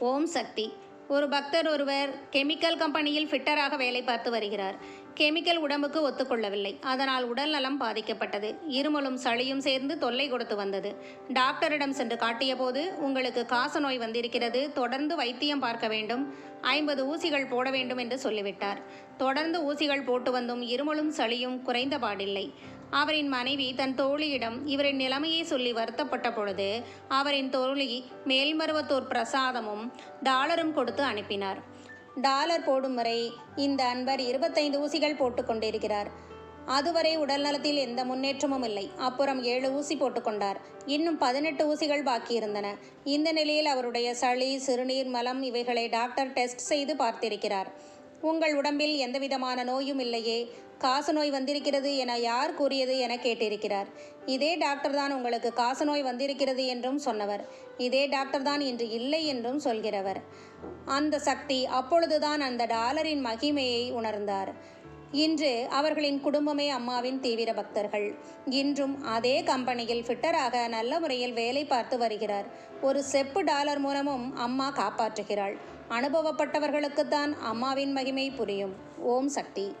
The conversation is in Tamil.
ஓம் சக்தி. ஒரு பக்தர் ஒருவர் கெமிக்கல் கம்பெனியில் ஃபிட்டராக வேலை பார்த்து வருகிறார். கெமிக்கல் உடம்புக்கு ஒத்துக்கொள்ளவில்லை. அதனால் உடல் நலம் பாதிக்கப்பட்டது. இருமலும் சளியும் சேர்ந்து தொல்லை கொடுத்து வந்தது. டாக்டரிடம் சென்று காட்டியபோது உங்களுக்கு காச நோய் வந்திருக்கிறது. தொடர்ந்து வைத்தியம் பார்க்க வேண்டும். ஐம்பது ஊசிகள் போட வேண்டும் என்று சொல்லிவிட்டார். தொடர்ந்து ஊசிகள் போட்டு வந்தும் இருமலும் சளியும் குறைந்த பாடில்லை. அவரின் மனைவி தன் தோழியிடம் இவரின் நிலைமையை சொல்லி வருத்தப்பட்ட பொழுது அவரின் தோழி மேல்மருவத்தூர் பிரசாதமும் டாலரும் கொடுத்து அனுப்பினார். டாலர் போடும் வரை இந்த அன்பர் இருபத்தைந்து ஊசிகள் போட்டுக்கொண்டிருக்கிறார் அதுவரை உடல்நலத்தில் எந்த முன்னேற்றமும் இல்லை. அப்புறம் ஏழு ஊசி போட்டுக்கொண்டார் இன்னும் பதினெட்டு ஊசிகள் பாக்கி இருந்தன. இந்த நிலையில் அவருடைய சளி சிறுநீர் மலம் இவைகளை டாக்டர் டெஸ்ட் செய்து பார்த்திருக்கிறார். உங்கள் உடம்பில் எந்தவிதமான நோயும் இல்லையே. காசநோய் வந்திருக்கிறது என யார் கூறியது என கேட்டிருக்கிறார். இதே டாக்டர் தான் உங்களுக்கு காசநோய் வந்திருக்கிறது என்றும் சொன்னவர். இதே டாக்டர் தான் இன்று இல்லை என்றும் சொல்கிறவர். அந்த சக்தி அப்பொழுதுதான் அந்த டாலரின் மகிமையை உணர்ந்தார். இன்று அவர்களின் குடும்பமே அம்மாவின் தீவிர பக்தர்கள். இன்றும் அதே கம்பெனியில் ஃபிட்டராக நல்ல முறையில் வேலை பார்த்து வருகிறார். ஒரு செப்பு டாலர் மூலமும் அம்மா காப்பாற்றுகிறாள். அனுபவப்பட்டவர்களுக்குத்தான் அம்மாவின் மகிமை புரியும். ஓம் சக்தி.